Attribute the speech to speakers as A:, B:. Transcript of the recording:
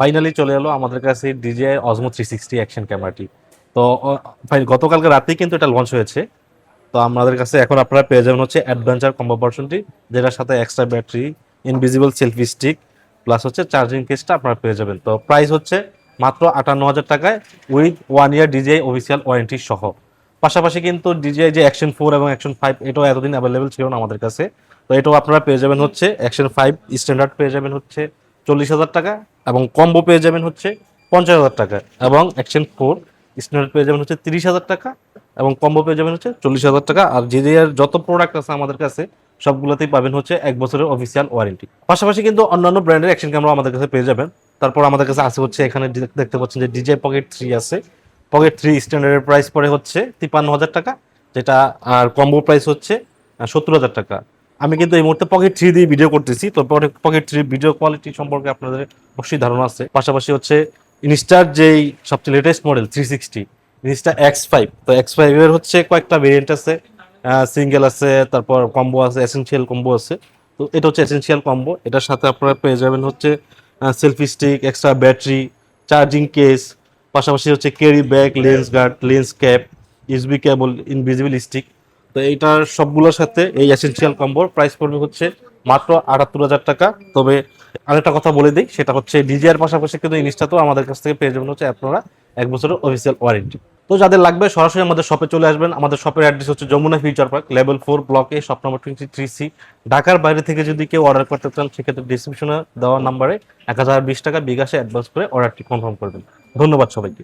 A: Finally চলে এলো আমাদের কাছে DJI Osmo three sixty action ক্যামেরাটি তো গতকালকে রাতেই কিন্তু এটা লঞ্চ হয়েছে। তো আমাদের কাছে এখন আপনারা পেয়ে যাবেন হচ্ছে অ্যাডভেঞ্চার কম্বো ভার্সনটি যেটার সাথে extra battery invisible selfie stick plus হচ্ছে চার্জিং কেসটা আপনারা পেয়ে যাবেন। তো প্রাইস হচ্ছে মাত্র আটান্ন হাজার টাকায় with one year DJI official warranty সহ। পাশাপাশি কিন্তু ডিজিআই যে অ্যাকশন ফোর এবং অ্যাকশন ফাইভ এটাও এতদিন অ্যাভেলেবেল ছিল না আমাদের কাছে। তো এটাও আপনারা পেয়ে যাবেন হচ্ছে অ্যাকশন ফাইভ স্ট্যান্ডার্ড পেয়ে যাবেন হচ্ছে চল্লিশ হাজার টাকা। এবং কম্বো পেয়ে যাবেন হচ্ছে পঞ্চাশ হাজার টাকা এবং অ্যাকশন ফোর স্ট্যান্ডার্ড পেয়ে যাবেন হচ্ছে তিরিশ হাজার টাকা এবং কম্বো পেয়ে যাবেন হচ্ছে চল্লিশ হাজার টাকা। আর যে যে যত প্রোডাক্ট আছে আমাদের কাছে, সবগুলোতেই পাবেন হচ্ছে এক বছরের অফিসিয়াল ওয়ারেন্টি পাশাপাশি কিন্তু অন্যান্য ব্র্যান্ডের অ্যাকশন ক্যামেরা আমাদের কাছে পেয়ে যাবেন। তারপর আমাদের কাছে আছে হচ্ছে এখানে দেখতে পাচ্ছেন যে ডিজে পকেট থ্রি আছে। পকেট থ্রি স্ট্যান্ডার্ডের প্রাইস পড়ে হচ্ছে তিপ্পান্ন হাজার টাকা, যেটা আর কম্বো প্রাইস হচ্ছে সত্তর হাজার টাকা। আমি কিন্তু এই মুহূর্তে পকেট থ্রি দিয়ে ভিডিও করতেছি। তো পকেট থ্রি ভিডিও কোয়ালিটি সম্পর্কে আপনাদের অবশ্যই ধারণা আছে। পাশাপাশি হচ্ছে ইনস্টার যেই সবচেয়ে latest model three sixty insta x five তো এক্স ফাইভের হচ্ছে কয়েকটা ভেরিয়েন্ট আছে। সিঙ্গেল আছে, তারপর কম্বো আছে এসেনশিয়াল কম্বো আছে। তো এটা হচ্ছে এসেনশিয়াল কম্বো এটার সাথে আপনারা পেয়ে যাবেন হচ্ছে selfie stick extra battery charging case পাশাপাশি হচ্ছে carry bag lens guard lens cap USB cable invisible stick তো এইটার সবগুলোর সাথে এই এসেনশিয়াল কম্বোর প্রাইস পড়বে হচ্ছে মাত্র আটাত্তর হাজার টাকা। তবে আরেকটা কথা বলে দিই, সেটা হচ্ছে ডিজিআর পাশাপাশি কিন্তু জিনিসটা তো আমাদের কাছ থেকে পেয়ে যাবেন হচ্ছে আপনারা এক বছরের অফিসিয়াল ওয়ারেন্টি তো যাদের লাগবে সরাসরি আমাদের শপে চলে আসবেন। আমাদের শপের অ্যাড্রেস হচ্ছে Jamuna future park level four ব্লকে shop number twenty three C ঢাকার বাইরে থেকে যদি কেউ অর্ডার করতে চান, সেক্ষেত্রে ডিসক্রিপশনে দেওয়া নাম্বারে এক হাজার বিশ টাকা বিকাশে অ্যাডভান্স করে অর্ডারটি কনফার্ম করবেন। ধন্যবাদ সবাইকে।